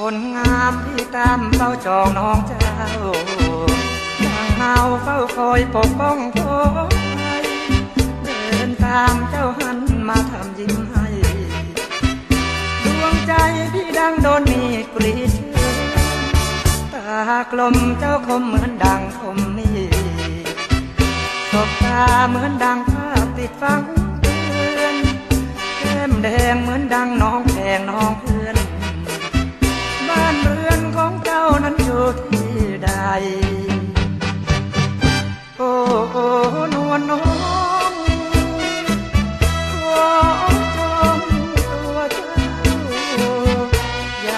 คนงามพี่ตามเฝ้าจองน้องเจ้าทางเฮาเฝ้าคอยปกป้องโทยเดินตามเจ้าหันมาทำยิ้มให้ดวงใจพี่ดังโดนมีกรีดเชือตากลมเจ้าคมเหมือนดังคมมีดตบตาเหมือนดังภาพติดฟัง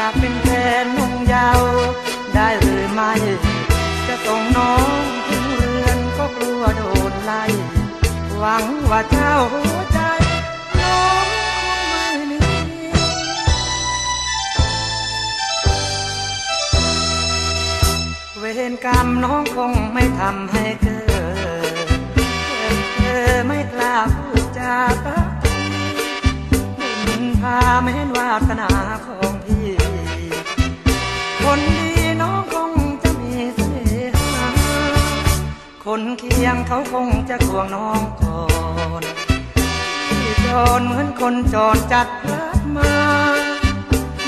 ากเป็นแฟนนุ่งยาว ได้หรือไม่ จะส่งน้องถึงเรือนก็กลัวโดนไล่ หวังว่าเจ้าหัวใจน้องคงไม่มีเวรกรรมน้องคงไม่ทำให้เกิดเธอไม่กล้าพูดจาตักบุญพาไม่เห็นวาสนาขอ เขาคงจะควงน้องก่อนที่จรเหมือนคนจอดจัดพลัดมา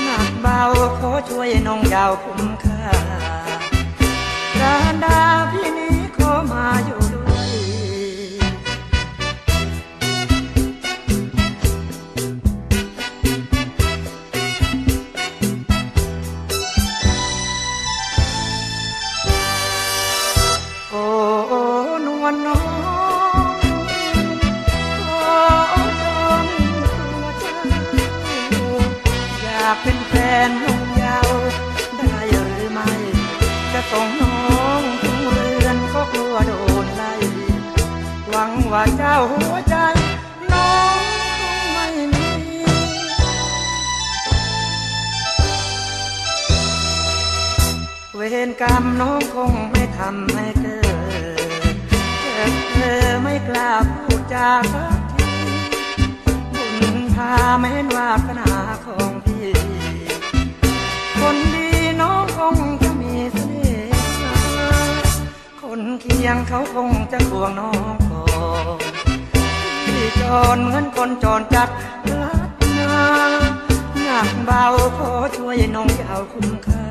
หนักเบาขอช่วยน้องยาวคุ้มค่าการดาากเป็นแฟนนุ่งยาวได้หรือไม่ จะส่งน้องถึงเรือนก็กลัวโดนไล่หวังว่าเจ้าหัวใจ น้องคงไม่มี เวรกรรมน้องคงไม่ทำให้เกิดเธอไม่กล้าพูดจากทีบุญพา แม้นวาสนาของพี่ คนดีน้องคงจะมีเสน่ห์คนเคียงเขาคงจะควงน้องก่อนที่จรเหมือนคนจรจัดรัดนาหนักเบาขอช่วยน้องยาวคุ้มค่า